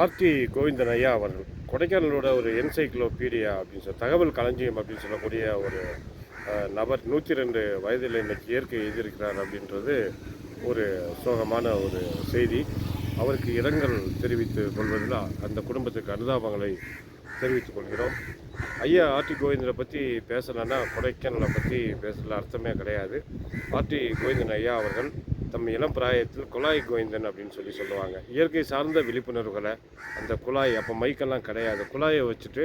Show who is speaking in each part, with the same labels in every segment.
Speaker 1: RT Govindan ஐயா அவர்கள் கொடைக்கானலோட ஒரு என்சைக்ளோபீடியா அப்படின்னு சொல்ல தகவல் களஞ்சியம் அப்படின்னு சொல்லக்கூடிய ஒரு நபர் நூற்றி ரெண்டு வயதில் இன்னைக்கு இயற்கை எழுதியிருக்கிறார் அப்படின்றது ஒரு சோகமான ஒரு செய்தி. அவருக்கு இரங்கல் தெரிவித்து கொள்வதில் அந்த குடும்பத்துக்கு அனுதாபங்களை தெரிவித்துக் கொள்கிறோம். ஐயா ஆர்டி கோவிந்தனை பற்றி பேசலைன்னா கொடைக்கானலை பற்றி பேசல அர்த்தமே கிடையாது. ஆர்டி கோவிந்தன் ஐயா அவர்கள் தம் இளம் பிராயத்தில் குழாய் கோவிந்தன் அப்படின்னு சொல்லி சொல்லுவாங்க. இயற்கை சார்ந்த விழிப்புணர்வுகளை அந்த குழாய் அப்போ மைக்கெல்லாம் கிடையாது. குழாயை வச்சுட்டு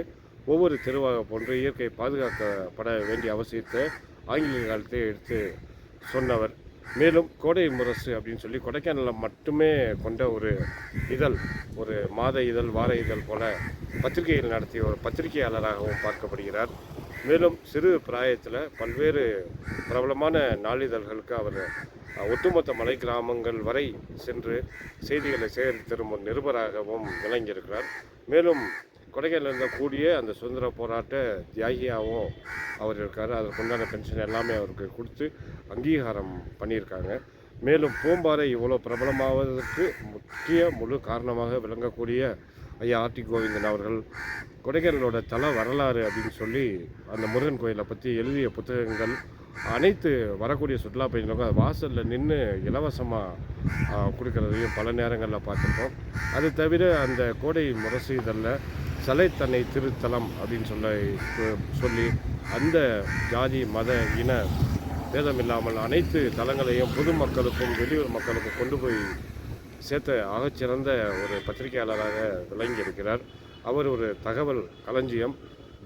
Speaker 1: ஒவ்வொரு தெருவாக போன்று இயற்கை பாதுகாக்கப்பட வேண்டிய அவசியத்தை ஆங்கில காலத்தை எடுத்து சொன்னவர். மேலும் கோடை முரசு அப்படின்னு சொல்லி கொடைக்கானலில் மட்டுமே கொண்ட ஒரு இதழ் ஒரு மாத இதழ் வார இதழ் போல பத்திரிகைகள் நடத்திய ஒரு பத்திரிகையாளராகவும் பார்க்கப்படுகிறார். மேலும் சிறு பிராயத்தில் பல்வேறு பிரபலமான நாளிதழ்களுக்கு அவர் ஒட்டுமொத்த மலை கிராமங்கள் வரை சென்று செய்திகளை சேகரித்தரும் ஒரு நிருபராகவும் விளங்கியிருக்கிறார். மேலும் கொடைக்கானல் இருந்த கூடிய அந்த சுதந்திர போராட்ட தியாகியாகவும் அவர் இருக்கார். அதற்குண்டான பென்ஷன் எல்லாமே அவருக்கு கொடுத்து அங்கீகாரம் பண்ணியிருக்காங்க. மேலும் பூம்பாறை இவ்வளோ பிரபலமாவதற்கு முக்கிய முழு காரணமாக விளங்கக்கூடிய ஐயா ஆர்டி கோவிந்தன் அவர்கள் கொடைக்கானலோட தல வரலாறு அப்படின்னு சொல்லி அந்த முருகன் கோயிலை பற்றி எழுதிய புத்தகங்கள் அனைத்து வரக்கூடிய சுற்றுலா பயணிகளுக்கும் வாசலில் நின்று இலவசமாக கொடுக்கறதையும் பல நேரங்களில் பார்த்துருக்கோம். அது தவிர அந்த கோடை முரசு இதழில் சலைத்தன்னை திருத்தலம் அப்படின்னு சொல்ல சொல்லி அந்த ஜாதி மத இன பேதம் இல்லாமல் அனைத்து தலங்களையும் பொதுமக்களுக்கும் வெளியூர் மக்களுக்கும் கொண்டு போய் சேர்த்த ஆகச்சிறந்த ஒரு பத்திரிகையாளராக விளங்கி இருக்கிறார் அவர் ஒரு தகவல் களஞ்சியம்.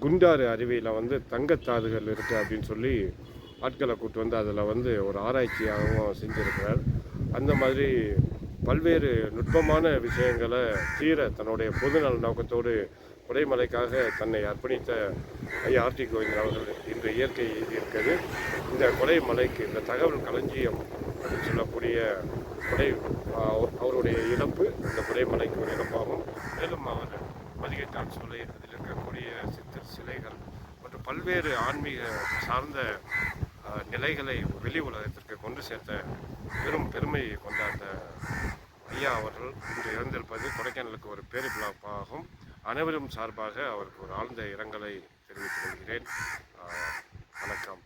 Speaker 1: குண்டாறு அருவியில் வந்து தங்கத்தாதுகள் இருக்குது அப்படின்னு சொல்லி ஆட்களை கூட்டு வந்து அதில் வந்து ஒரு ஆராய்ச்சியாகவும் செஞ்சிருக்கிறார். அந்த மாதிரி பல்வேறு நுட்பமான விஷயங்களை தீர தன்னுடைய பொதுநல நோக்கத்தோடு கொடைமலைக்காக தன்னை அர்ப்பணித்த ஐயா ஆர்டி கோவிந்தன் அவர்கள் இன்று இயற்கை இருக்கிறது. இந்த கொடைமலைக்கு இந்த தகவல் களஞ்சியம் அப்படின்னு சொல்லக்கூடிய கொடை அவருடைய இழப்பு இந்த கொடைமலைக்கு ஒரு இழப்பாகும். மேலும் அவர் மதிகைத்தான் சோலை அதில் இருக்கக்கூடிய சித்தர் சிலைகள் மற்றும் பல்வேறு ஆன்மீக சார்ந்த நிலைகளை வெளி உலகத்திற்கு கொண்டு சேர்த்த பெரும் பெருமையை கொண்ட அந்த ஐயா அவர்கள் இன்று இறந்திருப்பது கொடைக்கானலுக்கு ஒரு பேரிழப்பாகும் அனைவரும் சார்பாக அவருக்கு ஒரு ஆழ்ந்த இரங்கலை தெரிவித்துக் கொள்கிறேன். வணக்கம்.